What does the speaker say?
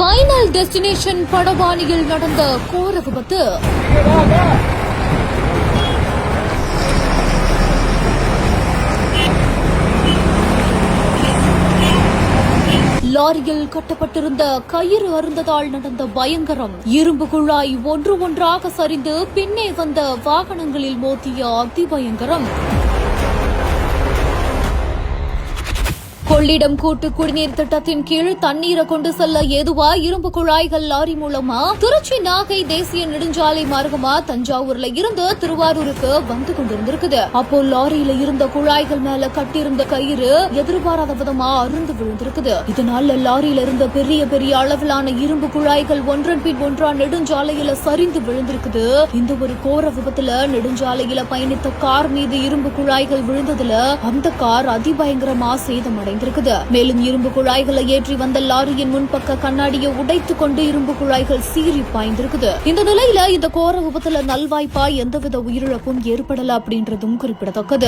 Final destination படபாணியில் நடந்த கோர விபத்து. லாரியில் கட்டப்பட்டிருந்த கயிறு அருந்ததால் நடந்த பயங்கரம். இரும்பு குழாய் ஒன்று ஒன்றாக சரிந்து பின்னே வந்த வாகனங்களில் மோதிய அதிபயங்கரம். கொள்ளிடம் கூட்டு குடிநீர் திட்டத்தின் கீழ் தண்ணீரை கொண்டு செல்ல ஏதுவா இரும்பு குழாய்கள் லாரி மூலமா? திருச்சி நாகை தேசிய நெடுஞ்சாலை மார்க்கமா தஞ்சாவூர்ல இருந்து திருவாரூருக்கு வந்து கொண்டிருந்திருக்குது. அப்போ லாரியில இருந்த குழாய்கள் மேல கட்டியிருந்த கயிறு எதிர்பாராத விதமா அருந்து விழுந்திருக்குது. இதனால லாரியில இருந்த பெரிய பெரிய அளவிலான இரும்பு குழாய்கள் ஒன்றன் பின் ஒன்றா நெடுஞ்சாலையில சரிந்து விழுந்திருக்குது. இந்த ஒரு கோர விபத்துல நெடுஞ்சாலையில பயணித்த கார் மீது இரும்பு குழாய்கள் விழுந்ததுல அந்த கார் அதிபயங்கரமா இருக்குது மேலும் இரும்பு குழாய்களை ஏற்றி வந்த லாரியின் முன்பக்க கண்ணாடியை உடைத்துக் கொண்டு இரும்பு குழாய்கள் சீறி பாய்ந்திருக்குது. இந்த நிலையில இந்த கோர விபத்துல நல்வாய்ப்பா எந்தவித உயிரிழப்பும் ஏற்படல அப்படின்றதும் குறிப்பிடத்தக்கது.